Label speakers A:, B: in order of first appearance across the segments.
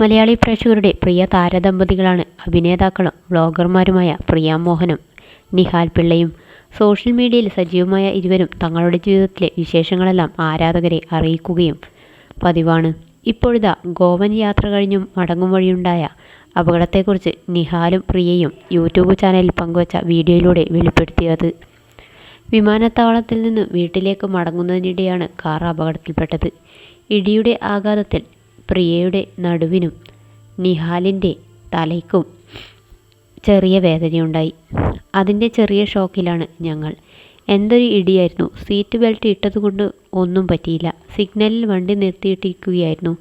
A: മലയാളി പ്രേക്ഷകരുടെ പ്രിയ താരദമ്പതികളാണ് അഭിനേതാക്കളും വ്ളോഗർമാരുമായ പ്രിയ മോഹനും നിഹാൽ പിള്ളയും. സോഷ്യൽ മീഡിയയിൽ സജീവമായ ഇരുവരും തങ്ങളുടെ ജീവിതത്തിലെ വിശേഷങ്ങളെല്ലാം ആരാധകരെ അറിയിക്കുകയും പതിവാണ്. ഇപ്പോഴിതാ ഗോവൻ യാത്ര കഴിഞ്ഞും മടങ്ങും വഴിയുണ്ടായ അപകടത്തെക്കുറിച്ച് നിഹാലും പ്രിയയും യൂട്യൂബ് ചാനലിൽ പങ്കുവച്ച വീഡിയോയിലൂടെ വെളിപ്പെടുത്തിയത്. വിമാനത്താവളത്തിൽ നിന്ന് വീട്ടിലേക്ക് മടങ്ങുന്നതിനിടെയാണ് കാർ അപകടത്തിൽപ്പെട്ടത്. ഇടിയുടെ ആഘാതത്തിൽ പ്രിയയുടെ നടുവിനും നിഹാലിന്റെ തലയ്ക്കും ചെറിയ വേദനയുണ്ടായി. അതിന്റെ ചെറിയ ഷോക്കിലാണ് ഞങ്ങൾ. എന്തൊരു ഇടിയായിരുന്നു. സീറ്റ് ബെൽറ്റ് ഇട്ടതുകൊണ്ട് ഒന്നും പറ്റിയില്ല. സിഗ്നലിൽ വണ്ടി നിർത്തിയിട്ടിരിക്കുകയായിരുന്നു.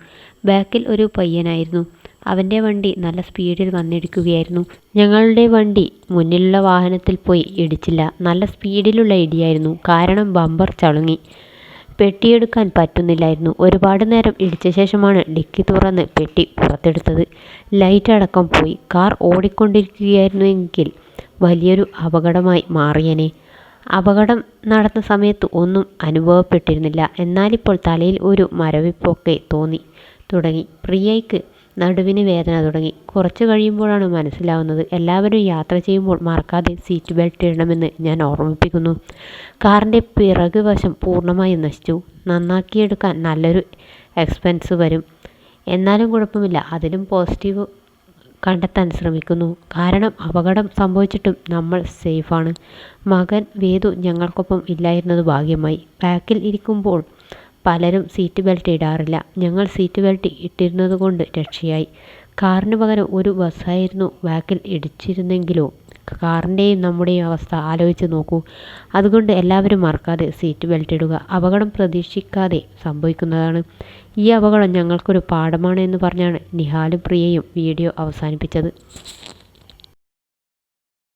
A: ബാക്കിൽ ഒരു പയ്യനായിരുന്നു. അവന്റെ വണ്ടി നല്ല സ്പീഡിൽ വന്നിടിക്കുകയായിരുന്നു. ഞങ്ങളുടെ വണ്ടി മുന്നിലുള്ള വാഹനത്തിൽ പോയി ഇടിച്ചില്ല. നല്ല സ്പീഡിലുള്ള ഇടിയായിരുന്നു. കാരണം ബമ്പർ ചളുങ്ങി. പെട്ടിയെടുക്കാൻ പറ്റുന്നില്ലായിരുന്നു. ഒരുപാട് നേരം ഇടിച്ച ശേഷമാണ് ഡിക്കി തുറന്ന് പെട്ടി പുറത്തെടുത്തത്. ലൈറ്റ് അടക്കം പോയി. കാർ ഓടിക്കൊണ്ടിരിക്കുകയായിരുന്നുവെങ്കിൽ വലിയൊരു അപകടമായി മാറിയനെ. അപകടം നടന്ന സമയത്ത് ഒന്നും അനുഭവപ്പെട്ടിരുന്നില്ല. എന്നാലിപ്പോൾ തലയിൽ ഒരു മരവിപ്പൊക്കെ തോന്നി തുടങ്ങി. പ്രിയയ്ക്ക് നടുവിന് വേദന തുടങ്ങി. കുറച്ച് കഴിയുമ്പോഴാണ് മനസ്സിലാവുന്നത് എല്ലാവരും യാത്ര ചെയ്യുമ്പോൾ മറക്കാതെ സീറ്റ് ബെൽറ്റ് ഇടണമെന്ന് ഞാൻ ഓർമ്മിപ്പിക്കുന്നു. കാറിന്റെ പിറക് വശം പൂർണമായും നശിച്ചു. നന്നാക്കിയെടുക്കാൻ നല്ലൊരു എക്സ്പെൻസ് വരും. എന്നാലും കുഴപ്പമില്ല. അതിലും പോസിറ്റീവ് കണ്ടെത്താൻ ശ്രമിക്കുന്നു. കാരണം അപകടം സംഭവിച്ചിട്ടും നമ്മൾ സേഫാണ് മകൻ വേദു ഞങ്ങൾക്കൊപ്പം ഇല്ലായിരുന്നത് ഭാഗ്യമായി. ബാക്കിൽ ഇരിക്കുമ്പോൾ പലരും സീറ്റ് ബെൽറ്റ് ഇടാറില്ല. ഞങ്ങൾ സീറ്റ് ബെൽറ്റ് ഇട്ടിരുന്നത് കൊണ്ട് രക്ഷയായി. കാറിന് പകരം ഒരു ബസ്സായിരുന്നു ബാക്കിൽ ഇടിച്ചിരുന്നെങ്കിലോ കാറിന്റെയും നമ്മുടെയും അവസ്ഥ ആലോചിച്ച് നോക്കൂ. അതുകൊണ്ട് എല്ലാവരും മറക്കാതെ സീറ്റ് ബെൽറ്റ് ഇടുക അപകടം പ്രതീക്ഷിക്കാതെ സംഭവിക്കുന്നതാണ്. ഈ അപകടം ഞങ്ങൾക്കൊരു പാഠമാണ് എന്ന് പറഞ്ഞാണ് നിഹാലും പ്രിയയും വീഡിയോ അവസാനിപ്പിച്ചത്.